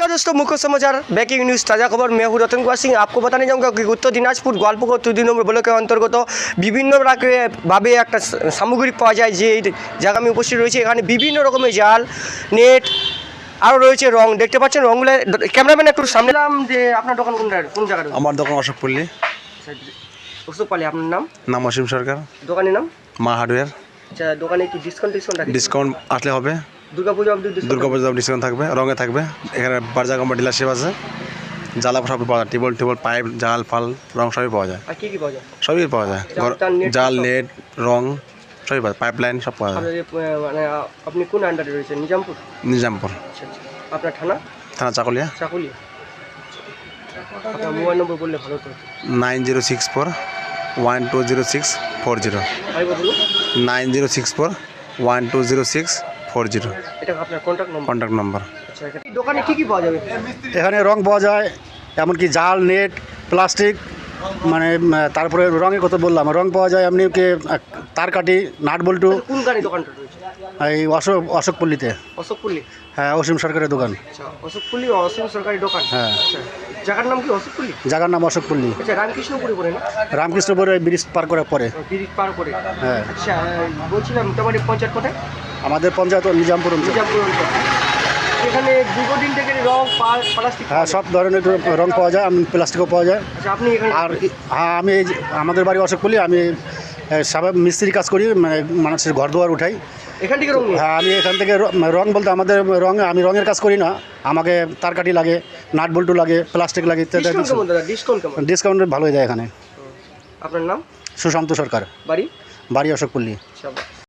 नमस्कार दोस्तों मुख्य समाचार ब्रेकिंग न्यूज ताज़ा खबर मैं हूं रतन कुमार सिंह आपको बताने जाऊंगा कि उत्तर দিনাজপুর গোয়ালপুকুর দুই দুই নম্বর ব্লকের অন্তর্গত বিভিন্ন রাকে- ভাবে একটা সা- সামগ্রিক পাওয়া যায় যে এই জায়গা আমি উপস্থিত রয়েছে এখানে বিভিন্ন রকমের জাল নেট আরও রয়েছে রং দেখতে পাচ্ছেন রঙগুলো ক্যামেরাম্যান একটু সামনে নাম যে আপনার দোকান কোনটা কোন জায়গায় রয়েছে? আমার দোকান অশোক পল্লী ওসব পালি আপনার নাম নাম অসীম সরকার দোকানের নাম মা হার্ডওয়্যার আচ্ছা দোকানে কি ডিসকাউন্ট ডিসকাউন্ট রাখে ডিসকাউন্ট আসলে হবে দুর্গা পুজো অবধি discount দুর্গা পুজো ডিসকাউন্ট থাকবে রঙে থাকবে। এখানে বার্জা কোম্পানি ডিলারশিপ আছে। জ্বালা সবই পাওয়া যায় টেবল টেবল পাইপ জাল ফাল রং সবই পাওয়া যায়। আর কি কি পাওয়া যায়? সবই পাওয়া যায়। জাল, নেট রং সবই পাওয়া যায় পাইপ লাইন সব পাওয়া যায়। মানে আপনি কোন আন্ডারে রয়েছেন? নিজামপুর? নিজামপুর। আচ্ছা আচ্ছা। আপনার থানা? থানা চাকুলিয়া। চাকুলিয়া। মোবাইল নম্বর বললে ভালো nine zero six four one two zero six four zero. Nine zero six four one two zero six four zero. এটা আপনার কন্ট্যাক্ট নম্বর কন্ট্যাক্ট নম্বর আচ্ছা দোকানে কি কি পাওয়া যাবে? এখানে রং পাওয়া যায় এমনকি জাল নেট প্লাস্টিক মানে তারপরে রঙের কথা বললাম রং পাওয়া যায় এমনি কি তার কাটি নাট বল্টু। কোন গাড়ি দোকানটা রয়েছে? এই অশোক অশোকপল্লিতে। অশোকপল্লী? হ্যাঁ অসীম সরকারের দোকান। আচ্ছা অশোকপল্লী অসীম সরকারি দোকান? হ্যাঁ। আচ্ছা জায়গার নাম কি অশোকপল্লী? জায়গার নাম অশোকপল্লি। আচ্ছা রামকৃষ্ণপুরে পড়ে না? রামকৃষ্ণপুর ব্রিজ পার করার পরে। ব্রিজ পার করে। হ্যাঁ। আচ্ছা বলছিলাম মোটামুটি পঞ্চায়েত কোথায়? আমাদের পঞ্চায়েত নিজামপুর অঞ্চল। এখানে দীর্ঘদিন থেকে রং প্লাস্টিক হ্যাঁ সব ধরনের রং পাওয়া যায় আমি প্লাস্টিকও পাওয়া যায়। আচ্ছা আপনি আর হ্যাঁ আমি আমাদের বাড়ি অশোকপল্লি আমি স্বাভাবিক মিস্ত্রির কাজ করি মানে মানুষের ঘর দুয়ার উঠাই। এখান থেকে রং হ্যাঁ আমি এখান থেকে র- বলতে আমাদের রং আমি রঙের কাজ করি না। আমাকে তারকাটি লাগে নাট বল্টু লাগে প্লাস্টিক লাগে ইত্যাদি ডিসকাউন্ট ডিসকাউন্ট ভালোই দেয় এখানে। আপনার নাম? সুশান্ত সরকার। বাড়ি? বাড়ি অশোকপল্লী। আচ্ছা।